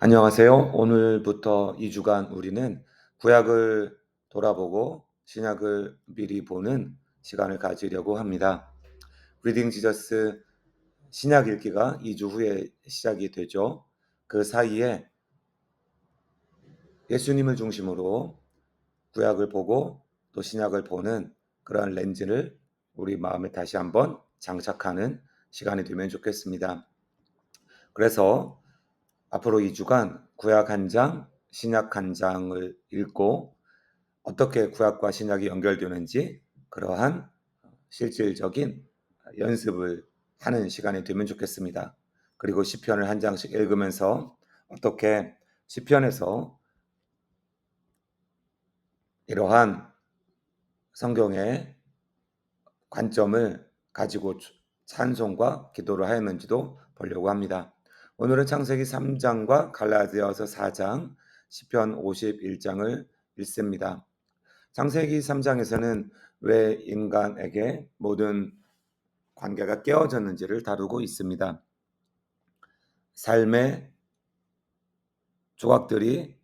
안녕하세요. 오늘부터 2주간 우리는 구약을 돌아보고 신약을 미리 보는 시간을 가지려고 합니다. 리딩 지저스 신약 읽기가 2주 후에 시작이 되죠. 그 사이에 예수님을 중심으로 구약을 보고 또 신약을 보는 그러한 렌즈를 우리 마음에 다시 한번 장착하는 시간이 되면 좋겠습니다. 그래서 앞으로 2주간 구약 한 장, 신약 한 장을 읽고 어떻게 구약과 신약이 연결되는지 그러한 실질적인 연습을 하는 시간이 되면 좋겠습니다. 그리고 시편을 한 장씩 읽으면서 어떻게 시편에서 이러한 성경의 관점을 가지고 찬송과 기도를 하였는지도 보려고 합니다. 오늘은 창세기 3장과 갈라디아서 4장, 시편 51장을 읽습니다. 창세기 3장에서는 왜 인간에게 모든 관계가 깨어졌는지를 다루고 있습니다. 삶의 조각들이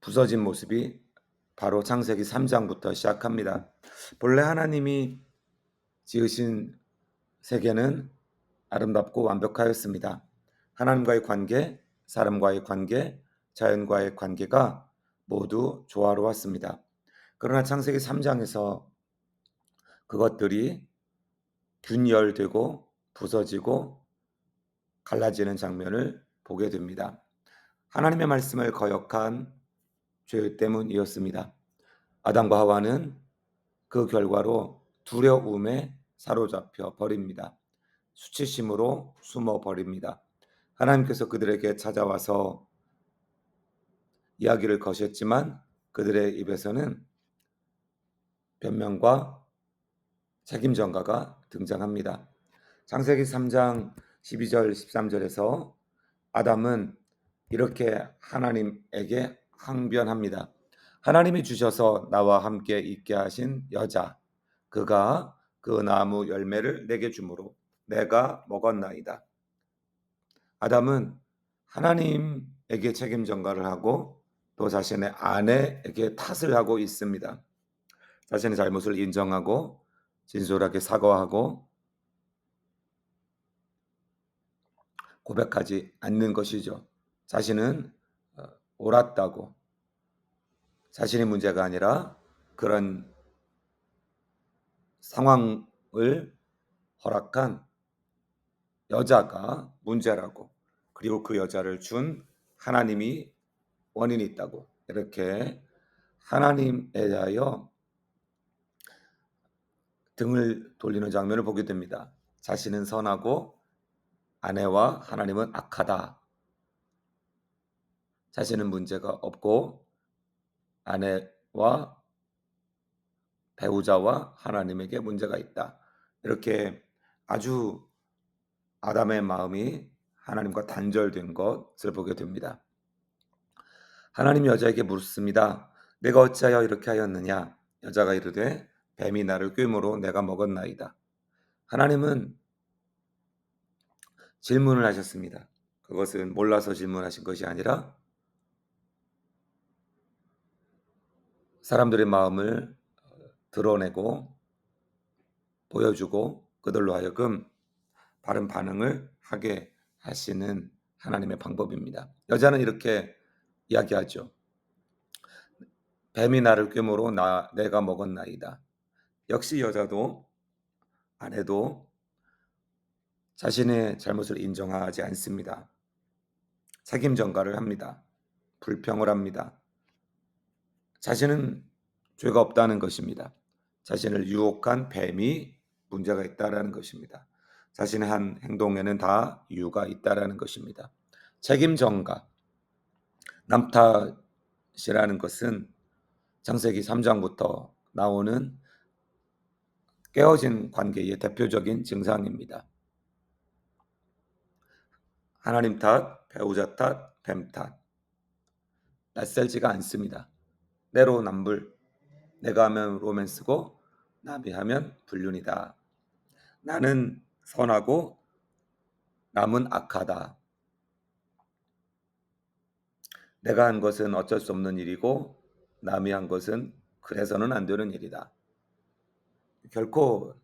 부서진 모습이 바로 창세기 3장부터 시작합니다. 본래 하나님이 지으신 세계는 아름답고 완벽하였습니다. 하나님과의 관계, 사람과의 관계, 자연과의 관계가 모두 조화로웠습니다. 그러나 창세기 3장에서 그것들이 균열되고 부서지고 갈라지는 장면을 보게 됩니다. 하나님의 말씀을 거역한 죄 때문이었습니다. 아담과 하와는 그 결과로 두려움에 사로잡혀 버립니다. 수치심으로 숨어 버립니다. 하나님께서 그들에게 찾아와서 이야기를 거셨지만 그들의 입에서는 변명과 책임 전가가 등장합니다. 창세기 3장 12절 13절에서 아담은 이렇게 하나님에게 항변합니다. 하나님이 주셔서 나와 함께 있게 하신 여자 그가 그 나무 열매를 내게 주므로 내가 먹었나이다. 아담은 하나님에게 책임 전가를 하고 또 자신의 아내에게 탓을 하고 있습니다. 자신의 잘못을 인정하고 진솔하게 사과하고 고백하지 않는 것이죠. 자신은 어, 옳았다고 자신의 문제가 아니라 그런 상황을 허락한 여자가 문제라고 그리고 그 여자를 준 하나님이 원인이 있다고 이렇게 하나님에 대하여 등을 돌리는 장면을 보게 됩니다. 자신은 선하고 아내와 하나님은 악하다. 자신은 문제가 없고 아내와 배우자와 하나님에게 문제가 있다. 이렇게 아주 아담의 마음이 하나님과 단절된 것을 보게 됩니다. 하나님 여자에게 물었습니다. 내가 어찌하여 이렇게 하였느냐? 여자가 이르되 뱀이 나를 꿰므로 내가 먹었나이다. 하나님은 질문을 하셨습니다. 그것은 몰라서 질문하신 것이 아니라 사람들의 마음을 드러내고 보여주고 그들로 하여금 바른 반응을 하게 하시는 하나님의 방법입니다. 여자는 이렇게 이야기하죠. 뱀이 나를 꿰므로 나 내가 먹었나이다. 역시 여자도 아내도 자신의 잘못을 인정하지 않습니다. 책임 전가를 합니다. 불평을 합니다. 자신은 죄가 없다는 것입니다. 자신을 유혹한 뱀이 문제가 있다라는 것입니다. 자신의 한 행동에는 다 이유가 있다라는 것입니다. 책임 전가 남탓이라는 것은 창세기 3장부터 나오는 깨어진 관계의 대표적인 증상입니다. 하나님 탓, 배우자 탓, 뱀 탓. 낯설지가 않습니다. 내로남불. 내가 하면 로맨스고 남이 하면 불륜이다. 나는 선하고 남은 악하다. 내가 한 것은 어쩔 수 없는 일이고 남이 한 것은 그래서는 안 되는 일이다. 결코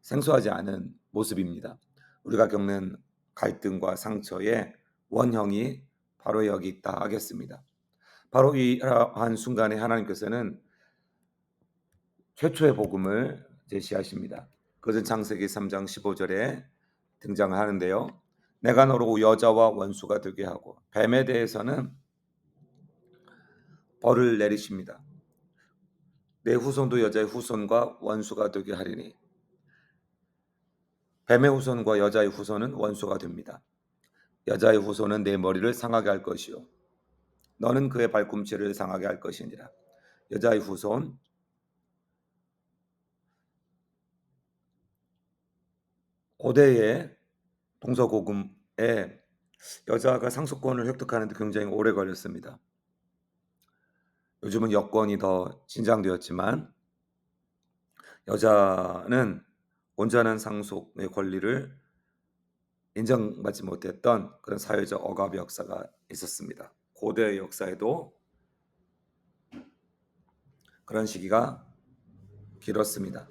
생소하지 않은 모습입니다. 우리가 겪는 갈등과 상처의 원형이 바로 여기 있다 하겠습니다. 바로 이러한 순간에 하나님께서는 최초의 복음을 제시하십니다. 그것은 창세기 3장 15절에 등장하는데요. 내가 너로 여자와 원수가 되게 하고 뱀에 대해서는 벌을 내리십니다. 내 후손도 여자의 후손과 원수가 되게 하리니 뱀의 후손과 여자의 후손은 원수가 됩니다. 여자의 후손은 내 머리를 상하게 할 것이요 너는 그의 발꿈치를 상하게 할 것이니라. 여자의 후손 고대의 동서고금에 여자가 상속권을 획득하는 데 굉장히 오래 걸렸습니다. 요즘은 여권이 더 진장되었지만 여자는 온전한 상속의 권리를 인정받지 못했던 그런 사회적 억압 역사가 있었습니다. 고대 역사에도 그런 시기가 길었습니다.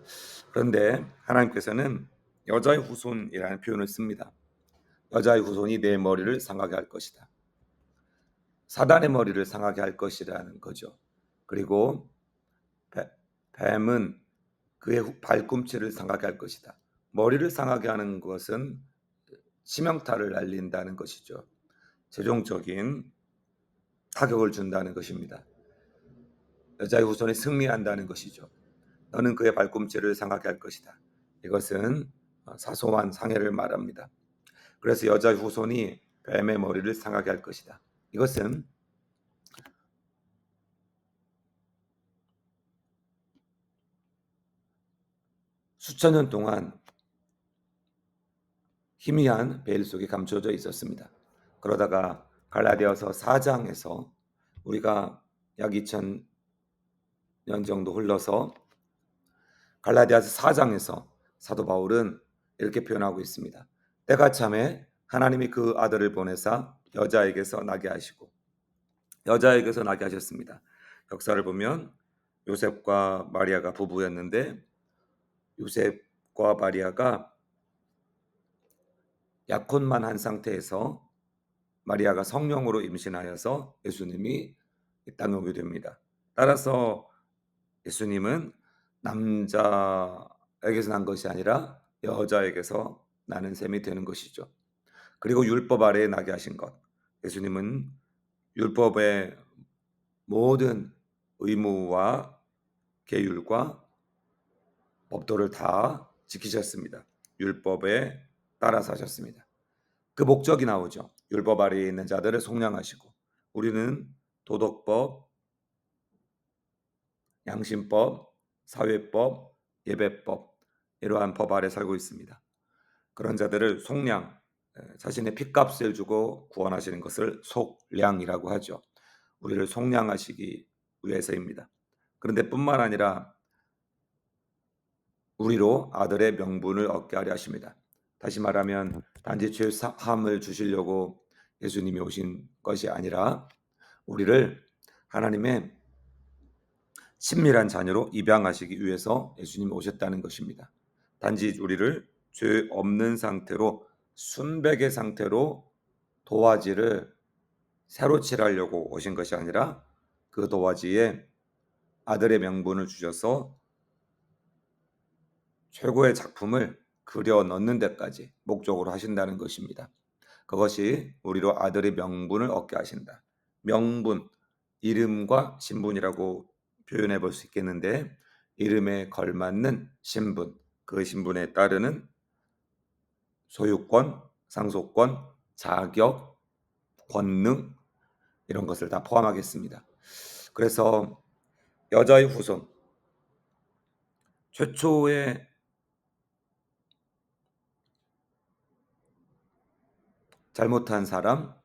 그런데 하나님께서는 여자의 후손이라는 표현을 씁니다. 여자의 후손이 내 머리를 상하게 할 것이다. 사단의 머리를 상하게 할 것이라는 거죠. 그리고 뱀은 그의 발꿈치를 상하게 할 것이다. 머리를 상하게 하는 것은 치명타를 날린다는 것이죠. 최종적인 타격을 준다는 것입니다. 여자의 후손이 승리한다는 것이죠. 너는 그의 발꿈치를 상하게 할 것이다. 이것은 사소한 상해를 말합니다. 그래서 여자의 후손이 뱀의 머리를 상하게 할 것이다. 이것은 수천 년 동안 희미한 베일 속에 감춰져 있었습니다. 그러다가 갈라디아서 4장에서 우리가 약 2000년 정도 흘러서 갈라디아서 4장에서 사도 바울은 이렇게 표현하고 있습니다. 때가 참에 하나님이 그 아들을 보내사 여자에게서 나게 하시고 여자에게서 나게 하셨습니다. 역사를 보면 요셉과 마리아가 부부였는데 요셉과 마리아가 약혼만 한 상태에서 마리아가 성령으로 임신하여서 예수님이 이 땅에 오게 됩니다. 따라서 예수님은 남자에게서 난 것이 아니라 여자에게서 나는 셈이 되는 것이죠. 그리고 율법 아래에 나게 하신 것. 예수님은 율법의 모든 의무와 계율과 법도를 다 지키셨습니다. 율법에 따라서 하셨습니다. 그 목적이 나오죠. 율법 아래에 있는 자들을 속량하시고 우리는 도덕법, 양심법, 사회법, 예배법 이러한 법 아래 살고 있습니다. 그런 자들을 속량, 자신의 핏값을 주고 구원하시는 것을 속량이라고 하죠. 우리를 속량하시기 위해서입니다. 그런데 뿐만 아니라 우리로 아들의 명분을 얻게 하려 하십니다. 다시 말하면 단지 죄 사함을 주시려고 예수님이 오신 것이 아니라 우리를 하나님의 친밀한 자녀로 입양하시기 위해서 예수님이 오셨다는 것입니다. 단지 우리를 죄 없는 상태로 순백의 상태로 도화지를 새로 칠하려고 오신 것이 아니라 그 도화지에 아들의 명분을 주셔서 최고의 작품을 그려 넣는 데까지 목적으로 하신다는 것입니다. 그것이 우리로 아들의 명분을 얻게 하신다. 명분, 이름과 신분이라고 표현해 볼 수 있겠는데 이름에 걸맞는 신분, 그 신분에 따르는 소유권, 상속권, 자격, 권능 이런 것을 다 포함하겠습니다. 그래서 여자의 후손 최초의 잘못한 사람이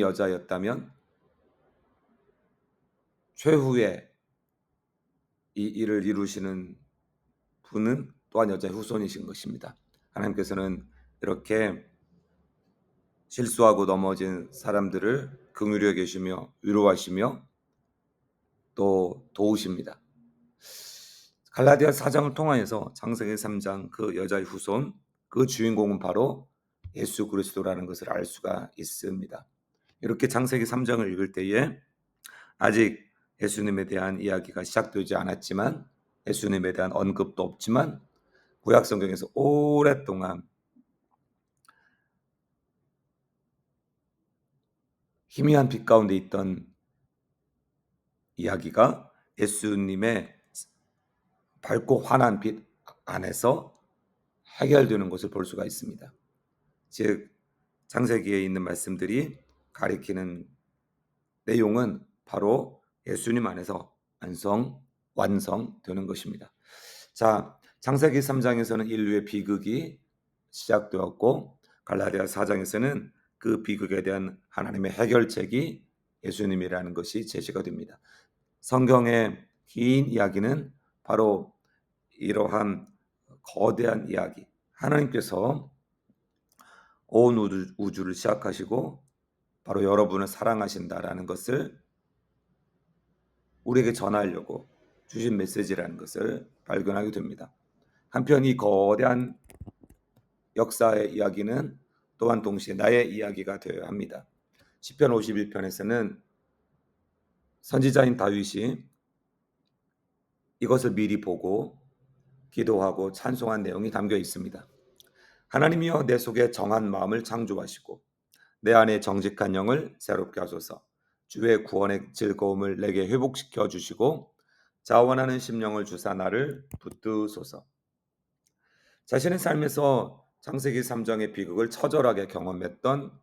여자였다면 최후에 이 일을 이루시는 분은 또한 여자의 후손이신 것입니다. 하나님께서는 이렇게 실수하고 넘어진 사람들을 긍휼히 계시며 위로하시며 또 도우십니다. 갈라디아 4장을 통하여서 창세기 3장 그 여자의 후손 그 주인공은 바로 예수 그리스도라는 것을 알 수가 있습니다. 이렇게 창세기 3장을 읽을 때에 아직 예수님에 대한 이야기가 시작되지 않았지만 예수님에 대한 언급도 없지만 구약 성경에서 오랫동안 희미한 빛 가운데 있던 이야기가 예수님의 밝고 환한 빛 안에서 해결되는 것을 볼 수가 있습니다. 즉 창세기에 있는 말씀들이 가리키는 내용은 바로 예수님 안에서 완성 완성되는 것입니다. 자, 창세기 3장에서는 인류의 비극이 시작되었고 갈라디아 4장에서는 그 비극에 대한 하나님의 해결책이 예수님이라는 것이 제시가 됩니다. 성경의 긴 이야기는 바로 이러한 거대한 이야기. 하나님께서 온 우주, 우주를 시작하시고 바로 여러분을 사랑하신다라는 것을 우리에게 전하려고 주신 메시지라는 것을 발견하게 됩니다. 한편 이 거대한 역사의 이야기는 또한 동시에 나의 이야기가 되어야 합니다. 시편 51편에서는 선지자인 다윗이 이것을 미리 보고 기도하고 찬송한 내용이 담겨 있습니다. 하나님이여 내 속에 정한 마음을 창조하시고 내 안에 정직한 영을 새롭게 하소서. 주의 구원의 즐거움을 내게 회복시켜 주시고 자원하는 심령을 주사 나를 붙드소서. 자신의 삶에서 창세기 3장의 비극을 처절하게 경험했던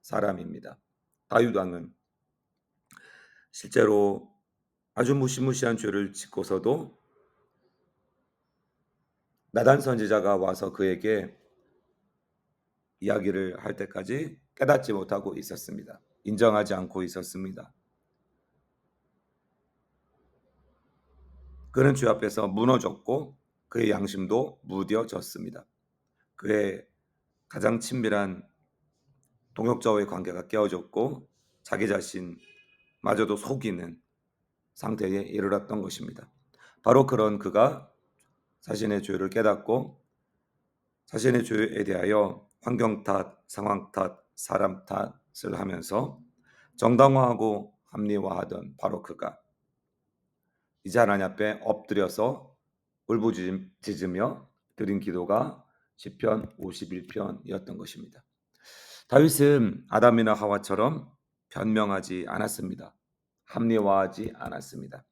사람입니다. 다윗 왕은 실제로 아주 무시무시한 죄를 짓고서도 나단 선지자가 와서 그에게 이야기를 할 때까지 깨닫지 못하고 있었습니다. 인정하지 않고 있었습니다. 그는 주 앞에서 무너졌고 그의 양심도 무뎌졌습니다. 그의 가장 친밀한 동역자와의 관계가 깨어졌고 자기 자신마저도 속이는 상태에 이르렀던 것입니다. 바로 그런 그가 자신의 죄를 깨닫고 자신의 죄에 대하여 환경 탓, 상황 탓, 사람 탓을 하면서 정당화하고 합리화하던 바로 그가 이제 하나님 앞에 엎드려서 울부짖으며 드린 기도가 시편 51편이었던 것입니다. 다윗은 아담이나 하와처럼 변명하지 않았습니다. 합리화하지 않았습니다.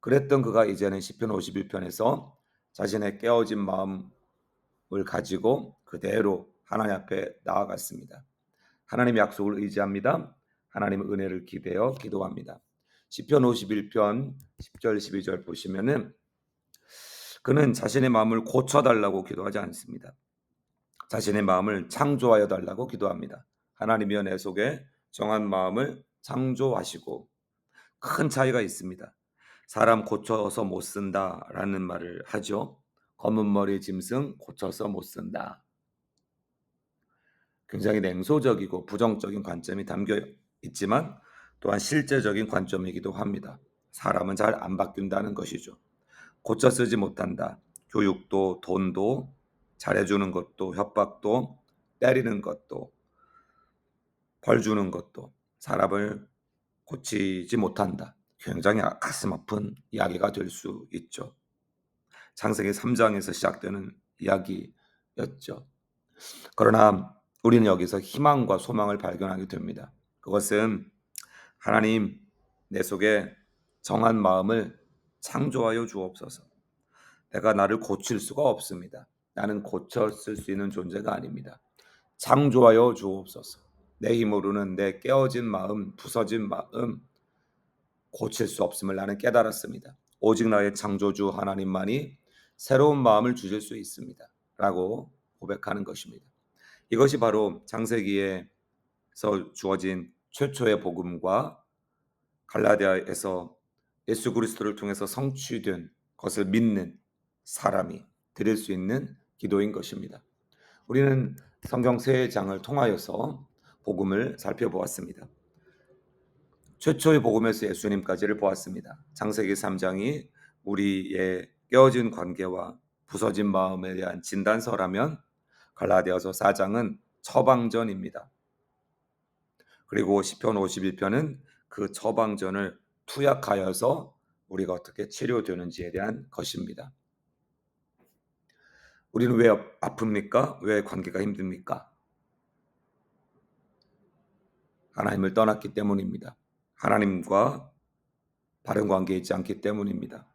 그랬던 그가 이제는 시편 51편에서 자신의 깨어진 마음을 가지고 그대로 하나님 앞에 나아갔습니다. 하나님의 약속을 의지합니다. 하나님의 은혜를 기대어 기도합니다. 시편 51편 10절 12절 보시면은 그는 자신의 마음을 고쳐 달라고 기도하지 않습니다. 자신의 마음을 창조하여 달라고 기도합니다. 하나님이여 내 속에 정한 마음을 창조하시고 큰 차이가 있습니다. 사람 고쳐서 못 쓴다라는 말을 하죠. 검은 머리 짐승 고쳐서 못 쓴다. 굉장히 냉소적이고 부정적인 관점이 담겨 있지만 또한 실제적인 관점이기도 합니다. 사람은 잘 안 바뀐다는 것이죠. 고쳐 쓰지 못한다. 교육도 돈도 잘해주는 것도 협박도 때리는 것도 벌 주는 것도 사람을 고치지 못한다. 굉장히 가슴 아픈 이야기가 될 수 있죠. 창세기 3장에서 시작되는 이야기였죠. 그러나 우리는 여기서 희망과 소망을 발견하게 됩니다. 그것은 하나님 내 속에 정한 마음을 창조하여 주옵소서. 내가 나를 고칠 수가 없습니다. 나는 고쳤을 수 있는 존재가 아닙니다. 창조하여 주옵소서. 내 힘으로는 내 깨어진 마음, 부서진 마음 고칠 수 없음을 나는 깨달았습니다. 오직 나의 창조주 하나님만이 새로운 마음을 주실 수 있습니다. 라고 고백하는 것입니다. 이것이 바로 장세기에서 주어진 최초의 복음과 갈라디아에서 예수 그리스도를 통해서 성취된 것을 믿는 사람이 드릴 수 있는 기도인 것입니다. 우리는 성경 세 장을 통하여서 복음을 살펴보았습니다. 최초의 복음에서 예수님까지를 보았습니다. 창세기 3장이 우리의 깨어진 관계와 부서진 마음에 대한 진단서라면 갈라디아서 4장은 처방전입니다. 그리고 시편 51편은 그 처방전을 투약하여서 우리가 어떻게 치료되는지에 대한 것입니다. 우리는 왜 아픕니까? 왜 관계가 힘듭니까? 하나님을 떠났기 때문입니다. 하나님과 바른 관계에 있지 않기 때문입니다.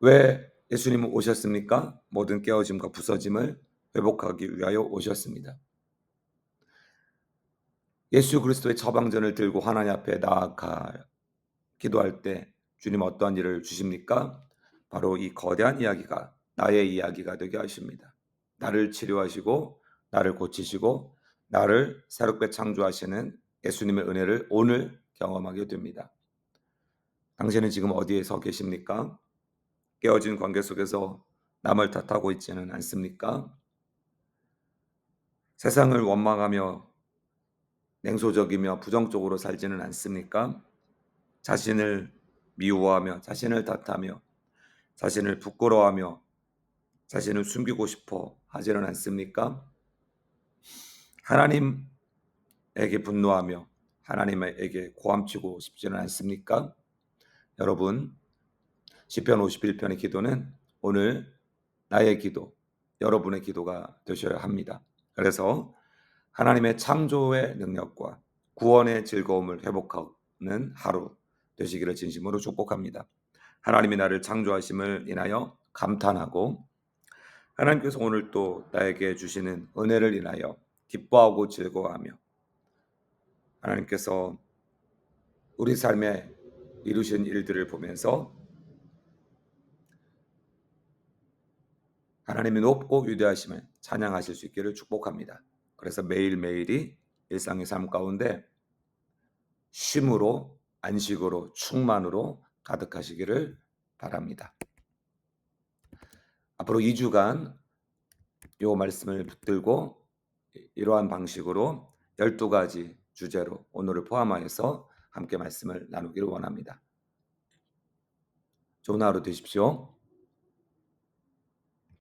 왜 예수님은 오셨습니까? 모든 깨어짐과 부서짐을 회복하기 위하여 오셨습니다. 예수 그리스도의 처방전을 들고 하나님 앞에 나아가 기도할 때 주님 어떠한 일을 주십니까? 바로 이 거대한 이야기가 나의 이야기가 되게 하십니다. 나를 치료하시고 나를 고치시고 나를 새롭게 창조하시는 예수님의 은혜를 오늘 경험하게 됩니다. 당신은 지금 어디에 서 계십니까? 깨어진 관계 속에서 남을 탓하고 있지는 않습니까? 세상을 원망하며 냉소적이며 부정적으로 살지는 않습니까? 자신을 미워하며 자신을 탓하며 자신을 부끄러워하며 자신을 숨기고 싶어 하지는 않습니까? 하나님에게 분노하며 하나님에게 고함치고 싶지는 않습니까? 여러분, 시편 51편의 기도는 오늘 나의 기도, 여러분의 기도가 되셔야 합니다. 그래서 하나님의 창조의 능력과 구원의 즐거움을 회복하는 하루 되시기를 진심으로 축복합니다. 하나님이 나를 창조하심을 인하여 감탄하고 하나님께서 오늘 또 나에게 주시는 은혜를 인하여 기뻐하고 즐거워하며 하나님께서 우리 삶에 이루신 일들을 보면서 하나님이 높고 위대하심을 찬양하실 수 있기를 축복합니다. 그래서 매일매일이 일상의 삶 가운데 쉼으로 안식으로 충만으로 가득하시기를 바랍니다. 앞으로 2주간 요 말씀을 붙들고 이러한 방식으로 12가지 주제로 오늘을 포함하여서 함께 말씀을 나누기를 원합니다. 좋은 하루 되십시오.